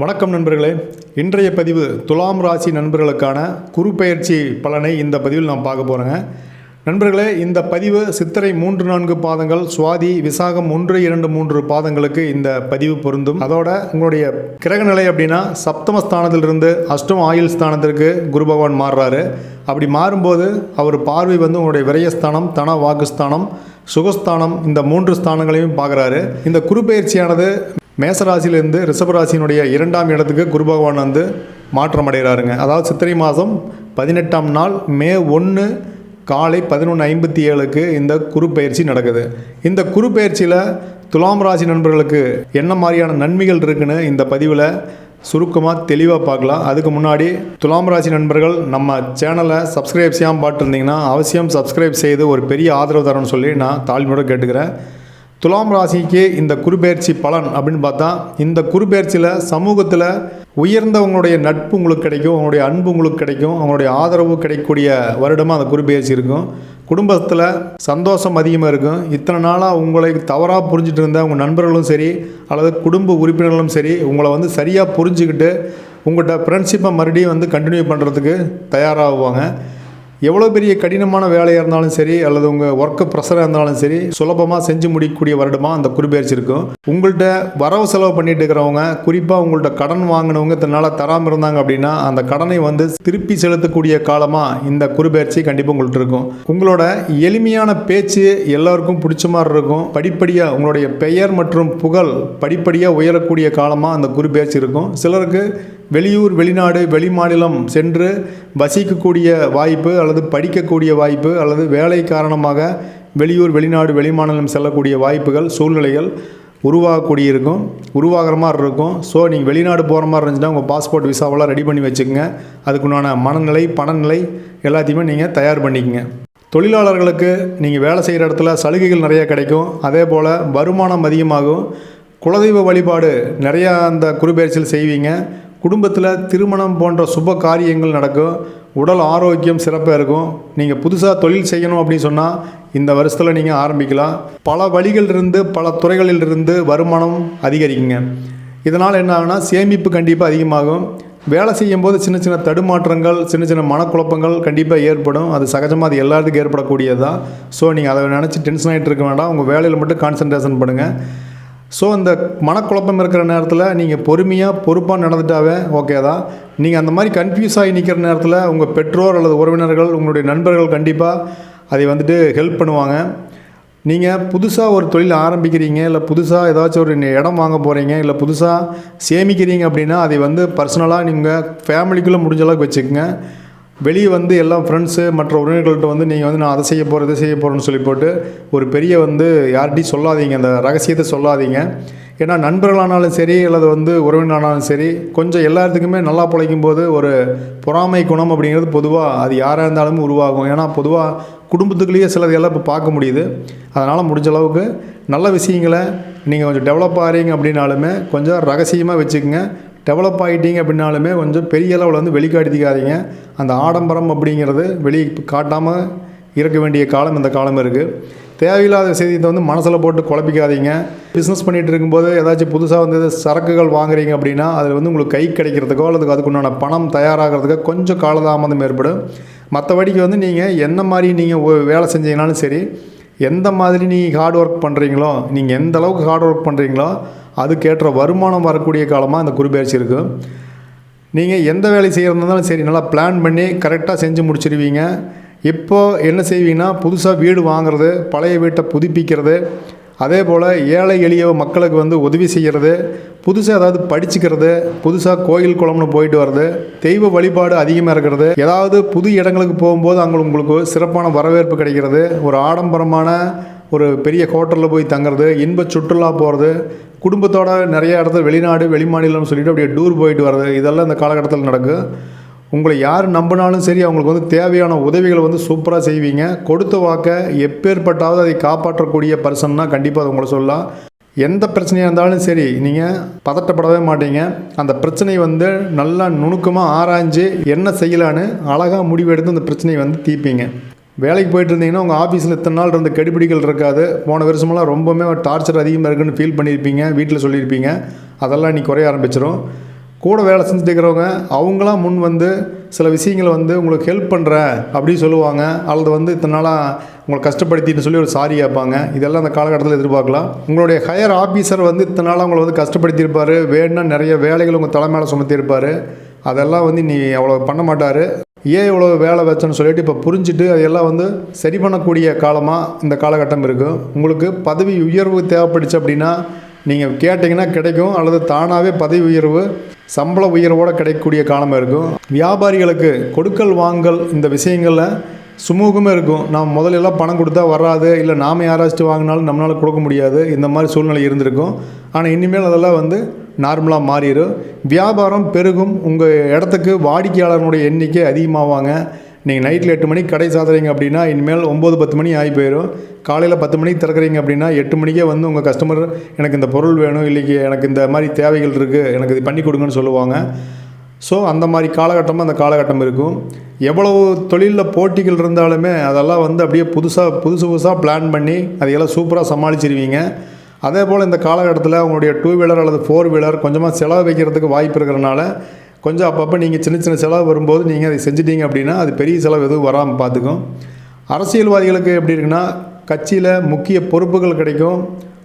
வணக்கம் நண்பர்களே. இன்றைய பதிவு துலாம் ராசி நண்பர்களுக்கான குரு பலனை இந்த பதிவில் நாம் பார்க்க போகிறோங்க நண்பர்களே இந்த பதிவு சித்திரை மூன்று நான்கு பாதங்கள் சுவாதி விசாகம் ஒன்று இரண்டு மூன்று பாதங்களுக்கு இந்த பதிவு பொருந்தும். அதோட உங்களுடைய கிரக நிலை அப்படின்னா சப்தம ஸ்தானத்திலிருந்து அஷ்டம ஆயுள் ஸ்தானத்திற்கு குரு பகவான் மாறுறாரு. அப்படி மாறும்போது அவர் பார்வை வந்து உங்களுடைய விரயஸ்தானம் தன வாக்குஸ்தானம் சுகஸ்தானம் இந்த மூன்று ஸ்தானங்களையும் பார்க்குறாரு. இந்த குரு பயிற்சியானது மேசராசியிலேருந்து ரிஷபராசியினுடைய இரண்டாம் இடத்துக்கு குரு பகவான் வந்து மாற்றம் அடைகிறாருங்க அதாவது சித்திரை மாதம் பதினெட்டாம் நாள் மே ஒன்று காலை பதினொன்று ஐம்பத்தி ஏழுக்கு இந்த குரு பயிற்சி நடக்குது. இந்த குரு பயிற்சியில் துலாம் ராசி நண்பர்களுக்கு என்ன மாதிரியான நன்மைகள் இருக்குன்னு இந்த பதிவில் சுருக்கமாக தெளிவாக பார்க்கலாம். அதுக்கு முன்னாடி துலாம் ராசி நண்பர்கள் நம்ம சேனலை சப்ஸ்கிரைப் செய்யாமல் பார்த்துருந்தீங்கன்னா அவசியம் சப்ஸ்கிரைப் செய்து ஒரு பெரிய ஆதரவு தரணும்னு சொல்லி நான் தாழ்மையோடு கேட்டுக்கிறேன். துலாம் ராசிக்கு இந்த குருபெயர்ச்சி பலன் அப்படின்னு பார்த்தா இந்த குருபெயர்ச்சியில் சமூகத்தில் உயர்ந்தவங்களுடைய நட்பு உங்களுக்கு கிடைக்கும் அவங்களுடைய அன்பு உங்களுக்கு கிடைக்கும் அவங்களுடைய ஆதரவு கிடைக்கக்கூடிய வருடமாக அந்த குருபெயர்ச்சி இருக்கும். குடும்பத்தில் சந்தோஷம் அதிகமாக இருக்கும். இத்தனை நாளாக உங்களை தவறாக புரிஞ்சிட்டு இருந்த உங்கள் நண்பர்களும் சரி அல்லது குடும்ப உறுப்பினர்களும் சரி உங்களை வந்து சரியாக புரிஞ்சுக்கிட்டு உங்கள்கிட்ட ஃப்ரெண்ட்ஷிப்பை மறுபடியும் வந்து கண்டினியூ பண்ணுறதுக்கு தயாராகுவாங்க. எவ்வளோ பெரிய கடினமான வேலையாக இருந்தாலும் சரி அல்லது உங்கள் ஒர்க்கு ப்ரெஷராக இருந்தாலும் சரி சுலபமாக செஞ்சு முடிக்கக்கூடிய வருடமாக அந்த குறிப்பெயர்ச்சி இருக்கும். உங்கள்கிட்ட வரவு செலவு பண்ணிட்டு இருக்கிறவங்க குறிப்பாக உங்கள்கிட்ட கடன் வாங்கினவங்க தன்னால் தராமல் இருந்தாங்க அப்படின்னா அந்த கடனை வந்து திருப்பி செலுத்தக்கூடிய காலமாக இந்த குறிப்பெயர்ச்சி கண்டிப்பாக உங்கள்கிட்ட இருக்கும். உங்களோட எளிமையான பேச்சு எல்லாருக்கும் பிடிச்ச மாதிரி இருக்கும். படிப்படியாக உங்களுடைய பெயர் மற்றும் புகழ் படிப்படியாக உயரக்கூடிய காலமாக அந்த குறிப்பெயர்ச்சி இருக்கும். சிலருக்கு வெளியூர் வெளிநாடு வெளிமாநிலம் சென்று வசிக்கக்கூடிய வாய்ப்பு அல்லது படிக்கக்கூடிய வாய்ப்பு அல்லது வேலை காரணமாக வெளியூர் வெளிநாடு வெளிமாநிலம் செல்லக்கூடிய வாய்ப்புகள் சூழ்நிலைகள் உருவாகக்கூடிய இருக்கும் உருவாகிற மாதிரி இருக்கும். ஸோ நீங்கள் வெளிநாடு போகிற மாதிரி இருந்துச்சுன்னா உங்கள் பாஸ்போர்ட் விசாவெல்லாம் ரெடி பண்ணி வச்சுக்கோங்க. அதுக்குண்டான மனநிலை பணநிலை எல்லாத்தையுமே நீங்கள் தயார் பண்ணிக்கங்க. தொழிலாளர்களுக்கு நீங்கள் வேலை செய்கிற இடத்துல சலுகைகள் நிறைய கிடைக்கும். அதே போல் வருமானம் அதிகமாகும். குலதெய்வ வழிபாடு நிறையா அந்த குருபெயர்ச்சியில் செய்வீங்க. குடும்பத்தில் திருமணம் போன்ற சுப காரியங்கள் நடக்கும். உடல் ஆரோக்கியம் சிறப்பாக இருக்கும். நீங்கள் புதுசாக தொழில் செய்யணும் அப்படின்னு சொன்னால் இந்த வருஷத்தில் நீங்கள் ஆரம்பிக்கலாம். பல வழிகளிலிருந்து பல துறைகளிலிருந்து வருமானம் அதிகரிக்குங்க. இதனால் என்ன ஆகுனா சேமிப்பு கண்டிப்பாக அதிகமாகும். வேலை செய்யும்போது சின்ன சின்ன தடுமாற்றங்கள் சின்ன சின்ன மனக்குழப்பங்கள் கண்டிப்பாக ஏற்படும். அது சகஜமாக அது எல்லாத்துக்கும் ஏற்படக்கூடியது தான் ஸோ நீங்கள் அதை நினச்சி டென்ஷன் ஆகிட்டு இருக்க வேண்டாம். உங்கள் வேலையில் மட்டும் கான்சன்ட்ரேஷன் பண்ணுங்கள் ஸோ அந்த மனக்குழப்பம் இருக்கிற நேரத்தில் நீங்கள் பொறுமையாக பொறுப்பாக நடந்துட்டாவே ஓகே தான். நீங்கள் அந்த மாதிரி கன்ஃபியூஸ் ஆகி நிற்கிற நேரத்தில் உங்கள் பெற்றோர் அல்லது உறவினர்கள் உங்களுடைய நண்பர்கள் கண்டிப்பாக அதை வந்துட்டு ஹெல்ப் பண்ணுவாங்க. நீங்கள் புதுசாக ஒரு தொழில் ஆரம்பிக்கிறீங்க இல்லை புதுசாக ஏதாச்சும் ஒரு இடம் வாங்க போகிறீங்க இல்லை புதுசாக சேமிக்கிறீங்க அப்படின்னா அதை வந்து பர்சனலாக நீங்கள் ஃபேமிலிக்குள்ளே முடிஞ்ச அளவுக்கு வச்சுக்கோங்க. வெளியே வந்து எல்லாம் ஃப்ரெண்ட்ஸு மற்ற உறவினர்கள்ட்ட வந்து நீங்கள் வந்து நான் அதை செய்ய போகிறேன் இதை செய்ய போகிறேன்னு சொல்லி போட்டு ஒரு பெரிய வந்து யார்கிட்டையும் சொல்லாதீங்க அந்த ரகசியத்தை சொல்லாதீங்க. ஏன்னா நண்பர்களானாலும் சரி அல்லது வந்து உறவினரானாலும் சரி கொஞ்சம் எல்லாத்துக்குமே நல்லா பிழைக்கும் போது ஒரு பொறாமை குணம் அப்படிங்கிறது பொதுவாக அது யாராக இருந்தாலும் உருவாகும். ஏன்னா பொதுவாக குடும்பத்துக்குள்ளேயே சிலது எல்லாம் இப்போ பார்க்க முடியுது. அதனால் முடிஞ்ச அளவுக்கு நல்ல விஷயங்களை நீங்கள் கொஞ்சம் டெவலப் ஆகிறீங்க அப்படின்னாலுமே கொஞ்சம் ரகசியமாக வச்சுக்கோங்க. டெவலப் ஆகிட்டீங்க அப்படின்னாலுமே கொஞ்சம் பெரிய அளவில் வந்து வெளிக்காட்டிக்காதீங்க. அந்த ஆடம்பரம் அப்படிங்கிறது வெளி காட்டாமல் இருக்க வேண்டிய காலம் இந்த காலம் இருக்குது தேவையில்லாத செய்தியை வந்து மனசில் போட்டு குழப்பிக்காதீங்க. பிஸ்னஸ் பண்ணிகிட்டு இருக்கும்போது ஏதாச்சும் புதுசாக வந்து சரக்குகள் வாங்குறீங்க அப்படின்னா அதில் வந்து உங்களுக்கு கை கிடைக்கிறதுக்கோ அல்லது அதுக்குண்டான பணம் தயாராகிறதுக்கோ கொஞ்சம் காலதாமதம் ஏற்படும். மற்றபடிக்கு வந்து நீங்கள் என்ன மாதிரி நீங்கள் வேலை செஞ்சீங்கனாலும் சரி எந்த மாதிரி நீங்கள் ஹார்ட் ஒர்க் பண்ணுறீங்களோ நீங்கள் எந்த அளவுக்கு ஹார்ட் ஒர்க் பண்ணுறீங்களோ அதுக்கேற்ற வருமானம் வரக்கூடிய காலமாக இந்த குருபெயர்ச்சி இருக்கும் நீங்கள் எந்த வேலை செய்கிறதுனாலும் சரி நல்லா பிளான் பண்ணி கரெக்டாக செஞ்சு முடிச்சிருவீங்க. இப்போது என்ன செய்வீங்கன்னா புதுசாக வீடு வாங்குறது பழைய வீட்டை புதுப்பிக்கிறது அதே போல் ஏழை எளிய மக்களுக்கு வந்து உதவி செய்கிறது புதுசாக ஏதாவது படிச்சுக்கிறது புதுசாக கோயில் குளம்னு போயிட்டு வர்றது தெய்வ வழிபாடு அதிகமாக இருக்கிறது. ஏதாவது புது இடங்களுக்கு போகும்போது அங்கே உங்களுக்கு சிறப்பான வரவேற்பு கிடைக்கிறது. ஒரு ஆடம்பரமான ஒரு பெரிய ஹோட்டலில் போய் தங்குறது இன்ப சுற்றுலா போகிறது குடும்பத்தோட நிறைய இடத்துல வெளிநாடு வெளிமாநிலம்னு சொல்லிட்டு அப்படியே டூர் போயிட்டு வர்றது இதெல்லாம் இந்த காலகட்டத்தில் நடக்கும் உங்களை யார் நம்பினாலும் சரி அவங்களுக்கு வந்து தேவையான உதவிகளை வந்து சூப்பராக செய்வீங்க. கொடுத்த வாக்க எப்பேற்பட்டாவது அதை காப்பாற்றக்கூடிய பர்சன்னா கண்டிப்பாக அதை உங்களை சொல்லலாம். எந்த பிரச்சனையாக இருந்தாலும் சரி நீங்கள் பதட்டப்படவே மாட்டீங்க. அந்த பிரச்சனை வந்து நல்லா நுணுக்கமாக ஆராய்ஞ்சு என்ன செய்யலான்னு அழகாக முடிவெடுத்து அந்த பிரச்சனையை வந்து தீப்பீங்க வேலைக்கு போயிட்டு இருந்தீங்கன்னா உங்கள் ஆஃபீஸில் இத்தனை நாள் இருந்த கெடுபிடிகள் இருக்காது. போன வருஷமெல்லாம் ரொம்பவுமே டார்ச்சர் அதிகமாக இருக்குன்னு ஃபீல் பண்ணியிருப்பீங்க. வீட்டில் சொல்லியிருப்பீங்க. அதெல்லாம் இன்றைக்கி குறைய ஆரம்பிச்சிடும் கூட வேலை செஞ்சுட்டு இருக்கிறவங்க அவங்களாம் முன் வந்து சில விஷயங்களை வந்து உங்களுக்கு ஹெல்ப் பண்ணுறேன் அப்படின்னு சொல்லுவாங்க. அல்லது வந்து இத்தனை நாளாக உங்களை கஷ்டப்படுத்தின்னு சொல்லி ஒரு சாரி கேட்பாங்க. இதெல்லாம் அந்த காலகட்டத்தில் எதிர்பார்க்கலாம். உங்களுடைய ஹையர் ஆஃபீஸர் வந்து இத்தனை நாளாக உங்களை வந்து கஷ்டப்படுத்தியிருப்பார். வேணும்னா நிறைய வேலைகள் உங்கள் தலைமையில் சுமத்தியிருப்பார். அதெல்லாம் வந்து நீ அவ்வளோ பண்ண மாட்டார். ஏன் இவ்வளோ வேலை வச்சேன்னு சொல்லிட்டு இப்போ புரிஞ்சுட்டு அதையெல்லாம் வந்து சரி பண்ணக்கூடிய காலமாக இந்த காலகட்டம் இருக்கும் உங்களுக்கு பதவி உயர்வு தேவைப்படுச்சு அப்படின்னா நீங்கள் கேட்டிங்கன்னா கிடைக்கும். அல்லது தானாகவே பதவி உயர்வு சம்பள உயர்வோடு கிடைக்கக்கூடிய காலம் இருக்கும். வியாபாரிகளுக்கு கொடுக்கல் வாங்கல் இந்த விஷயங்களில் சுமூகமாக இருக்கும். நாம் முதல்ல எல்லாம் பணம் கொடுத்தா வராது. இல்லை நாம் யாராச்சும் வாங்கினாலும் நம்மளால் கொடுக்க முடியாது. இந்த மாதிரி சூழ்நிலை இருந்திருக்கும். ஆனால் இனிமேல் அதெல்லாம் வந்து நார்மலாக மாறிடும். வியாபாரம் பெருகும். உங்கள் இடத்துக்கு வாடிக்கையாளர்களுடைய எண்ணிக்கை அதிகமாவாங்க. நீங்கள் நைட்டில் எட்டு மணிக்கு கடை சாத்துறீங்க அப்படின்னா இனிமேல் ஒம்பது பத்து மணி ஆகி போயிடும் காலையில் பத்து மணிக்கு திறக்கிறீங்க அப்படின்னா எட்டு மணிக்கே வந்து உங்கள் கஸ்டமர் எனக்கு இந்த பொருள் வேணும் இல்லைக்கு எனக்கு இந்த மாதிரி தேவைகள் இருக்குது எனக்கு இது பண்ணி கொடுங்கன்னு சொல்லுவாங்க. ஸோ அந்த மாதிரி காலகட்டமாக அந்த காலகட்டம் இருக்கும். எவ்வளவு தொழிலில் போட்டிகள் இருந்தாலுமே அதெல்லாம் வந்து அப்படியே புதுசாக புதுசு புதுசாக பிளான் பண்ணி அதையெல்லாம் சூப்பராக சமாளிச்சிருவீங்க. அதே போல் இந்த காலகட்டத்தில் உங்களுடைய டூ வீலர் அல்லது ஃபோர் வீலர் கொஞ்சமாக செலவு வைக்கிறதுக்கு வாய்ப்பு இருக்கிறனால கொஞ்சம் அப்பப்போ நீங்கள் சின்ன சின்ன செலவு வரும்போது நீங்கள் அதை செஞ்சிட்டீங்க அப்படின்னா அது பெரிய செலவு எதுவும் வராமல் பார்த்துக்கும் அரசியல்வாதிகளுக்கு எப்படி இருக்குன்னா கட்சியில் முக்கிய பொறுப்புகள் கிடைக்கும்.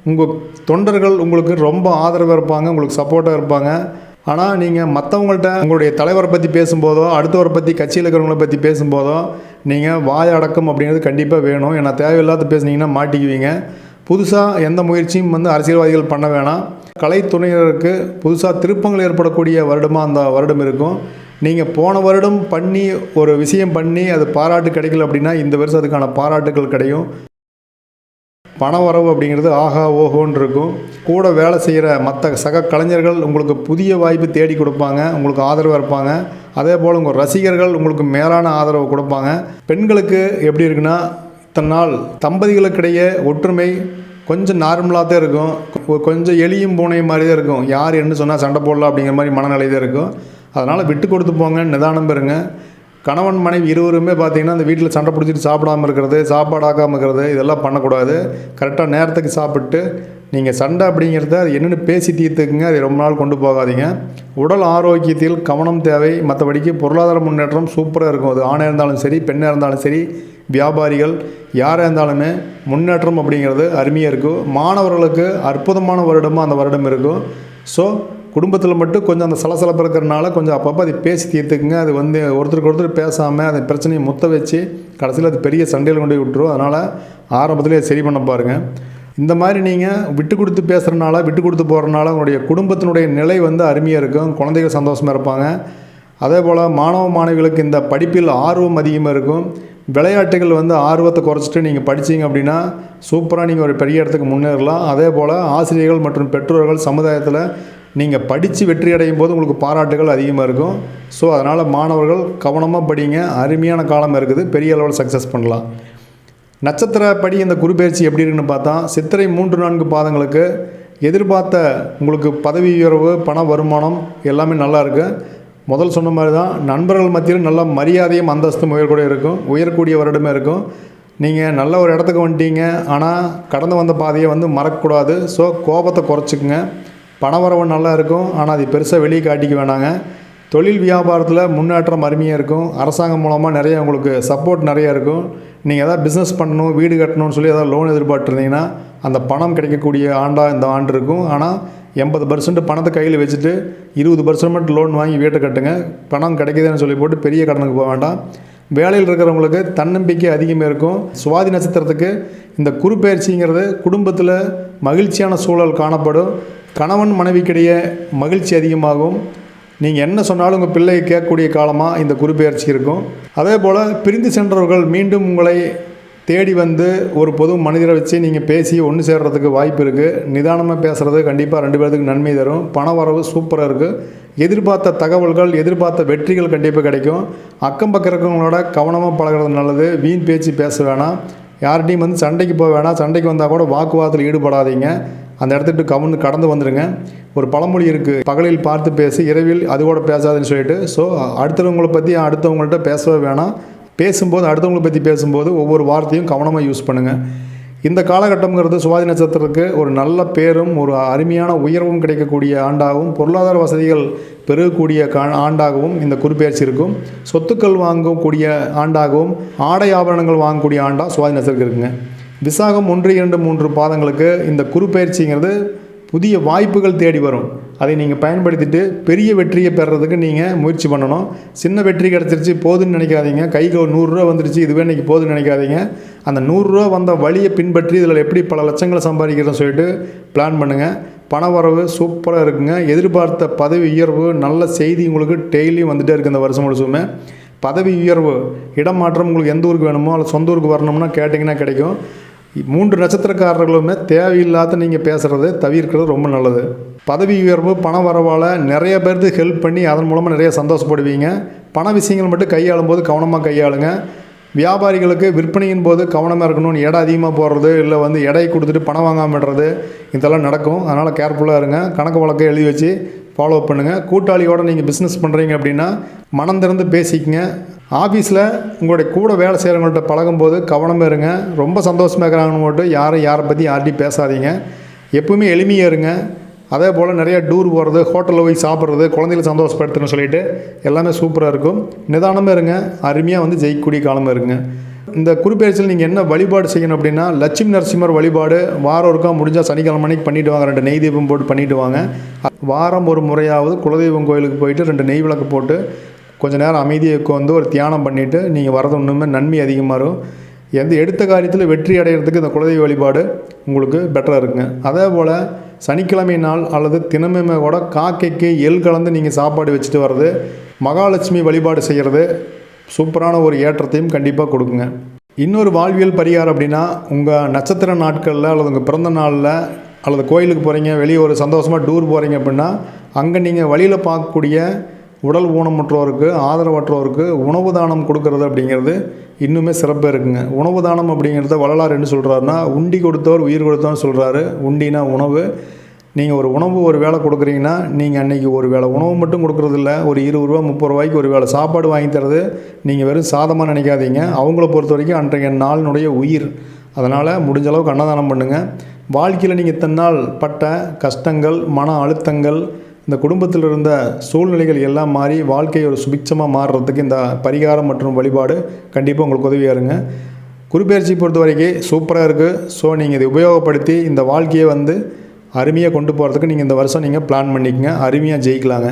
உங்கள் தொண்டர்கள் உங்களுக்கு ரொம்ப ஆதரவாக இருப்பாங்க உங்களுக்கு சப்போர்ட்டாக இருப்பாங்க. ஆனால் நீங்கள் மற்றவங்கள்ட்ட உங்களுடைய தலைவரை பற்றி பேசும்போதோ அடுத்தவரை பற்றி கட்சியில் இருக்கிறவங்கள பற்றி பேசும்போதோ நீங்கள் வாய் அடக்கம் அப்படிங்கிறது கண்டிப்பாக வேணும். ஏன்னா தேவையில்லாத பேசுனீங்கன்னா மாட்டிக்குவீங்க. புதுசாக எந்த முயற்சியும் வந்து அரசியல்வாதிகள் பண்ண வேணாம். கலைத்துறையினருக்கு புதுசாக திருப்பங்கள் ஏற்படக்கூடிய வருடமாக அந்த வருடம் இருக்கும். நீங்கள் போன வருடம் பண்ணி ஒரு விஷயம் பண்ணி அது பாராட்டு கிடைக்கல அப்படின்னா இந்த வருஷம் அதுக்கான பாராட்டுகள் கிடைக்கும் பண வரவு அப்படிங்கிறது ஆஹா ஓஹோன்னு இருக்கும். கூட வேலை செய்கிற மற்ற சக கலைஞர்கள் உங்களுக்கு புதிய வாய்ப்பு தேடி கொடுப்பாங்க உங்களுக்கு ஆதரவாக இருப்பாங்க. அதே போல் உங்கள் ரசிகர்கள் உங்களுக்கு மேலான ஆதரவு கொடுப்பாங்க. பெண்களுக்கு எப்படி இருக்குன்னா தன்னால் நாள் தம்பதிகளுக்கிடையே ஒற்றுமை கொஞ்சம் நார்மலாக தான் இருக்கும். கொஞ்சம் எளியும் பூனை மாதிரி தான் இருக்கும். யார் என்ன சொன்னால் சண்டை போடலாம் அப்படிங்கிற மாதிரி மனநிலை தான் இருக்கும். அதனால் விட்டு கொடுத்து போங்க நிதானம் பெறுங்க. கணவன் மனைவி இருவருமே பார்த்தீங்கன்னா அந்த வீட்டில் சண்டை பிடிச்சிட்டு சாப்பிடாம இருக்கிறது சாப்பாடு ஆக்காமல் இருக்கிறது இதெல்லாம் பண்ணக்கூடாது. கரெக்டாக நேரத்துக்கு சாப்பிட்டு நீங்கள் சண்டை அப்படிங்கிறத அது என்னென்னு பேசி தீர்த்துக்குங்க. அதை ரொம்ப நாள் கொண்டு போகாதீங்க. உடல் ஆரோக்கியத்தில் கவனம் தேவை. மற்றபடிக்கு பொருளாதார முன்னேற்றம் சூப்பராக இருக்கும். அது ஆணாக இருந்தாலும் சரி பெண்ணாக இருந்தாலும் சரி வியாபாரிகள் யாராக இருந்தாலுமே முன்னேற்றம் அப்படிங்கிறது அருமையாக இருக்கும். மாணவர்களுக்கு அற்புதமான வருடமாக அந்த வருடம் இருக்கும். ஸோ குடும்பத்தில் மட்டும் கொஞ்சம் அந்த சலசலப்பு இருக்கிறனால கொஞ்சம் அப்பப்போ அதை பேசி தீர்த்துக்குங்க. அது வந்து ஒருத்தருக்கு ஒருத்தர் பேசாமல் அந்த பிரச்சனையை முத்த வச்சு கடைசியில் அது பெரிய சண்டையில் கொண்டு போய் விட்டுரும். அதனால் ஆரம்பத்திலே சரி பண்ண பாருங்கள் இந்த மாதிரி நீங்கள் விட்டு கொடுத்து பேசுகிறனால விட்டு கொடுத்து போகிறனால உங்களுடைய குடும்பத்தினுடைய நிலை வந்து அருமையாக இருக்கும். குழந்தைகள் சந்தோஷமாக இருப்பாங்க. அதே போல் மாணவ மாணவிகளுக்கு இந்த படிப்பில் ஆர்வம் அதிகமாக இருக்கும். விளையாட்டுகள் வந்து ஆர்வத்தை குறைச்சிட்டு நீங்கள் படிச்சீங்க அப்படின்னா சூப்பராக நீங்கள் ஒரு பெரிய இடத்துக்கு முன்னேறலாம். அதே போல் ஆசிரியர்கள் மற்றும் பெற்றோர்கள் சமுதாயத்தில் நீங்கள் படித்து வெற்றி அடையும் போது உங்களுக்கு பாராட்டுகள் அதிகமாக இருக்கும். ஸோ அதனால் மாணவர்கள் கவனமாக படிங்க. அருமையான காலம் இருக்குது. பெரிய அளவில் சக்ஸஸ் பண்ணலாம். நட்சத்திரப்படி இந்த குருபெயர்ச்சி எப்படி இருக்குன்னு பார்த்தா சித்திரை மூன்று நான்கு பாதங்களுக்கு எதிர்பார்த்த உங்களுக்கு பதவி உயர்வு பண வருமானம் எல்லாமே நல்லா இருக்குது முதல் சொன்ன மாதிரி தான் நண்பர்கள் மத்தியில் நல்ல மரியாதையும் அந்தஸ்தும் உயர்கூட இருக்கும். உயரக்கூடிய வருடமே இருக்கும். நீங்கள் நல்ல ஒரு இடத்துக்கு வந்துட்டீங்க. ஆனால் கடந்து வந்த பாதையை வந்து மறக்கக்கூடாது. ஸோ கோபத்தை குறைச்சிக்குங்க. பணவரவு நல்லா இருக்கும். ஆனால் அது பெருசாக வெளியே காட்டிக்க வேணாங்க. தொழில் வியாபாரத்தில் முன்னேற்றம் அருமையாக இருக்கும். அரசாங்கம் மூலமாக நிறைய உங்களுக்கு சப்போர்ட் நிறைய இருக்கும். நீங்கள் எதாவது பிஸ்னஸ் பண்ணணும் வீடு கட்டணும்னு சொல்லி எதாவது லோன் எதிர்பார்த்துருந்தீங்கன்னா அந்த பணம் கிடைக்கக்கூடிய ஆண்டாக இந்த ஆண்டு இருக்கும். ஆனால் எண்பது பர்சன்ட் பணத்தை கையில் வச்சுட்டு இருபது பர்சன்ட் மட்டும் லோன் வாங்கி வீட்டை கட்டுங்க. பணம் கிடைக்குதுன்னு சொல்லி போட்டு பெரிய கடனுக்கு போக வேண்டாம். வேலையில் இருக்கிறவங்களுக்கு தன்னம்பிக்கை அதிகமாக இருக்கும். சுவாதி நட்சத்திரத்துக்கு இந்த குறுப்பெயர்ச்சிங்கிறது குடும்பத்தில் மகிழ்ச்சியான சூழல் காணப்படும். கணவன் மனைவிக்கிடையே மகிழ்ச்சி அதிகமாகும். நீங்கள் என்ன சொன்னாலும் உங்கள் பிள்ளை கேட்கக்கூடிய காலமாக இந்த குருப்பெயர்ச்சி இருக்கும். அதே போல் பிரிந்து சென்றவர்கள் மீண்டும் உங்களை தேடி வந்து ஒரு பொது மனிதரை வச்சு நீங்கள் பேசி ஒன்று சேர்றதுக்கு வாய்ப்பு இருக்குது நிதானமாக பேசுகிறது கண்டிப்பாக ரெண்டு பேர்த்துக்கு நன்மை தரும். பண வரவு சூப்பராக இருக்குது எதிர்பார்த்த தகவல்கள் எதிர்பார்த்த வெற்றிகள் கண்டிப்பாக கிடைக்கும். அக்கம் பக்கம் இருக்கிறவங்களோட கவனமாக பழகிறது நல்லது. வீண் பேச்சு பேச வேணாம். யார்கிட்டையும் வந்து சண்டைக்கு போக வேணாம். சண்டைக்கு வந்தால் கூட வாக்குவாதத்தில் ஈடுபடாதீங்க. அந்த இடத்துக்கு கவர்ந்து கடந்து வந்துடுங்க ஒரு பழமொழி இருக்குது பகலில் பார்த்து பேசி இரவில் அது கூட பேசாதுன்னு சொல்லிட்டு. ஸோ அடுத்தவங்களை பற்றி அடுத்தவங்கள்ட்ட பேசவே வேணாம். பேசும்போது அடுத்தவங்களை பற்றி பேசும்போது ஒவ்வொரு வார்த்தையும் கவனமாக யூஸ் பண்ணுங்கள் இந்த காலகட்டம்ங்கிறது சுவாதி நட்சத்திரத்துக்கு ஒரு நல்ல பேரும் ஒரு அருமையான உயர்வும் கிடைக்கக்கூடிய ஆண்டாகவும் பொருளாதார வசதிகள் பெருகக்கூடிய கா ஆண்டாகவும் இந்த குறிப்பெயர்ச்சி இருக்கும். சொத்துக்கள் வாங்கக்கூடிய ஆண்டாகவும் ஆடை ஆபரணங்கள் வாங்கக்கூடிய ஆண்டாக சுவாதி நட்சத்திரம் இருக்குங்க. விசாகம் ஒன்று இரண்டு மூன்று பாதங்களுக்கு இந்த குருப்பெயர்ச்சிங்கிறது புதிய வாய்ப்புகள் தேடி வரும். அதை நீங்கள் பயன்படுத்திட்டு பெரிய வெற்றியை பெறதுக்கு நீங்கள் முயற்சி பண்ணணும். சின்ன வெற்றி கிடச்சிருச்சு போதுன்னு நினைக்காதீங்க. கைக்கு ஒரு நூறுரூவா வந்துருச்சு இதுவே இன்றைக்கி போதுன்னு நினைக்காதீங்க. அந்த நூறுரூவா வந்த வழியை பின்பற்றி இதில் எப்படி பல லட்சங்களை சம்பாதிக்கிறதுன்னு சொல்லிட்டு பிளான் பண்ணுங்கள் பண வரவு சூப்பராக இருக்குங்க. எதிர்பார்த்த பதவி உயர்வு நல்ல செய்தி உங்களுக்கு டெய்லியும் வந்துகிட்டே இருக்குது இந்த வருஷம் முழுசுமே. பதவி உயர்வு இடமாற்றம் உங்களுக்கு எந்த ஊருக்கு வேணுமோ அல்ல சொந்த ஊருக்கு வரணும்னா கேட்டிங்கன்னா கிடைக்கும். மூன்று நட்சத்திரக்காரர்களுமே தேவையில்லாத நீங்கள் பேசுகிறது தவிர்க்கிறது ரொம்ப நல்லது. பதவி உயர்வு பண வரவால் நிறைய பேருக்கு ஹெல்ப் பண்ணி அதன் மூலமாக நிறைய சந்தோஷப்படுவீங்க. பண விஷயங்கள் மட்டும் கையாளும் போது கவனமாக கையாளுங்க. வியாபாரிகளுக்கு விற்பனையின் போது கவனமாக இருக்கணும்னு எடை அதிகமாக போடுறது இல்லை வந்து எடை கொடுத்துட்டு பணம் வாங்காமல் இதெல்லாம் நடக்கும். அதனால் கேர்ஃபுல்லாக இருங்க. கணக்கு வழக்கை எழுதி வச்சு ஃபாலோ பண்ணுங்கள் கூட்டாளியோடு நீங்கள் பிஸ்னஸ் பண்ணுறீங்க அப்படின்னா மனம் திறந்து பேசிக்கங்க. ஆஃபீஸில் உங்களுடைய கூட வேலை செய்கிறவங்கள்ட்ட பழகும்போது கவனமாக இருங்க. ரொம்ப சந்தோஷமாக இருக்கிறாங்கன்னு மட்டும் யாரும் யாரை பற்றி யார்ட்டையும் பேசாதீங்க. எப்பவுமே எளிமையாக இருங்க. அதே போல் நிறையா டூர் போகிறது ஹோட்டலில் போய் சாப்பிட்றது குழந்தைகளை சந்தோஷப்படுத்துன்னு சொல்லிட்டு எல்லாமே சூப்பராக இருக்கும். நிதானமாக இருங்க. அருமையாக வந்து ஜெயிக்கக்கூடிய காலமாக இருங்க. இந்த குறிப்பெயர்ச்சியில் நீங்கள் என்ன வழிபாடு செய்யணும் அப்படின்னா லட்சுமி நரசிம்மர் வழிபாடு வாரம் ஒருக்கா முடிஞ்சால் சனிக்கிழமை அன்னைக்கு பண்ணிவிட்டு வாங்க. ரெண்டு நெய் தீபம் போட்டு பண்ணிவிட்டு வாங்க. வாரம் ஒரு முறையாவது குலதெய்வம் கோயிலுக்கு போயிட்டு ரெண்டு நெய் விளக்கு போட்டு கொஞ்சம் நேரம் அமைதியை உட்காந்து ஒரு தியானம் பண்ணிவிட்டு நீங்கள் வரது ஒன்றுமே நன்மை அதிகமாக இருக்கும் எந்த எடுத்த காரியத்தில் வெற்றி அடைகிறதுக்கு இந்த குலதெய்வ வழிபாடு உங்களுக்கு பெட்டராக இருக்குங்க. அதே போல் சனிக்கிழமை நாள் அல்லது தினமே கூட காக்கைக்கு எள் கலந்து நீங்கள் சாப்பாடு வச்சுட்டு வர்றது மகாலட்சுமி வழிபாடு செய்கிறது சூப்பரான ஒரு ஏற்றத்தையும் கண்டிப்பாக கொடுக்குங்க. இன்னொரு வாழ்வியல் பரிகாரம் அப்படின்னா உங்கள் நட்சத்திர நாட்களில் அல்லது உங்கள் பிறந்த நாளில் அல்லது கோயிலுக்கு போகிறீங்க வெளியே ஒரு சந்தோஷமாக டூர் போகிறீங்க அப்படின்னா அங்கே நீங்கள் வழியில் பார்க்கக்கூடிய உடல் ஊனமுற்றோருக்கு ஆதரவற்றோருக்கு உணவு தானம் கொடுக்கறது அப்படிங்கிறது இன்னுமே சிறப்பு இருக்குங்க. உணவு தானம் அப்படிங்கிறத வள்ளலார் என்ன சொல்கிறாருன்னா உண்டி கொடுத்தவர் உயிர் கொடுத்தவர் சொல்கிறாரு உண்டினா உணவு நீங்கள் ஒரு உணவு ஒரு வேளை கொடுக்குறீங்கன்னா நீங்கள் அன்றைக்கி ஒரு வேளை உணவு மட்டும் கொடுக்குறதில்ல ஒரு இருபது ரூபா முப்பது ரூபாய்க்கு ஒரு வேளை சாப்பாடு வாங்கி தரது நீங்கள் வெறும் சாதமாக நினைக்காதீங்க. அவங்கள பொறுத்த வரைக்கும் அன்றைய நாளினுடைய உயிர். அதனால் முடிஞ்ச அளவுக்கு அன்னதானம் பண்ணுங்கள் வாழ்க்கையில் நீங்கள் தன்னால் பட்ட கஷ்டங்கள் மன அழுத்தங்கள் இந்த குடும்பத்தில் இருந்த சூழ்நிலைகள் எல்லாம் மாறி வாழ்க்கையை ஒரு சுபிட்சமாக மாறுறதுக்கு இந்த பரிகாரம் மற்றும் வழிபாடு கண்டிப்பாக உங்களுக்கு உதவியாக இருங்க. குருப்பெயர்ச்சி பொறுத்த வரைக்கும் சூப்பராக இருக்குது ஸோ நீங்கள் இதை உபயோகப்படுத்தி இந்த வாழ்க்கையை வந்து அருமையாக கொண்டு போகிறதுக்கு நீங்கள் இந்த வருஷம் நீங்கள் பிளான் பண்ணிக்கங்க. அருமையாக ஜெயிக்கலாங்க.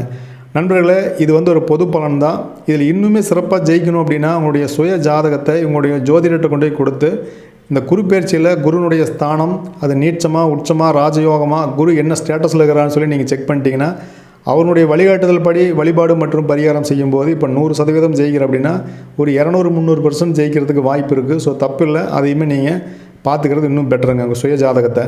நண்பர்களே இது வந்து ஒரு பொது பலன் தான் இதில் இன்னுமே சிறப்பாக ஜெயிக்கணும் அப்படின்னா உங்களுடைய சுய ஜாதகத்தை உங்களுடைய ஜோதிடத்தை கொண்டு போய் கொடுத்து இந்த குருப்பெயர்ச்சியில் குருனுடைய ஸ்தானம் அது நீச்சமாக உச்சமாக ராஜயோகமாக குரு என்ன ஸ்டேட்டஸில் இருக்கிறான்னு சொல்லி நீங்கள் செக் பண்ணிட்டீங்கன்னா அவருடைய வழிகாட்டுதல் படி வழிபாடு மற்றும் பரிகாரம் செய்யும்போது இப்போ நூறு சதவீதம் ஜெயிக்கிற அப்படின்னா ஒரு இரநூறு முந்நூறு பர்சன்ட் ஜெயிக்கிறதுக்கு வாய்ப்பு இருக்குது ஸோ தப்பு இல்லை அதையுமே நீங்கள் பார்த்துக்கிறது இன்னும் பெட்டருங்க உங்கள் சுய ஜாதகத்தை.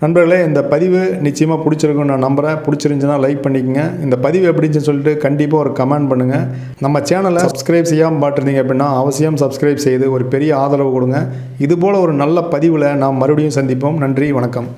நண்பர்களே இந்த பதிவு நிச்சயமாக பிடிச்சிருக்குன்னு நான் நம்புகிறேன் பிடிச்சிருந்துச்சுன்னா லைக் பண்ணிக்கங்க. இந்த பதிவு எப்படின்னு சொல்லிட்டு கண்டிப்பாக ஒரு கமெண்ட் பண்ணுங்கள் நம்ம சேனலை சப்ஸ்கிரைப் செய்யாமல் பார்த்துருந்தீங்க அப்படின்னா அவசியம் சப்ஸ்கிரைப் செய்து ஒரு பெரிய ஆதரவு கொடுங்க. இதுபோல் ஒரு நல்ல பதிவில் நாம் மறுபடியும் சந்திப்போம். நன்றி வணக்கம்.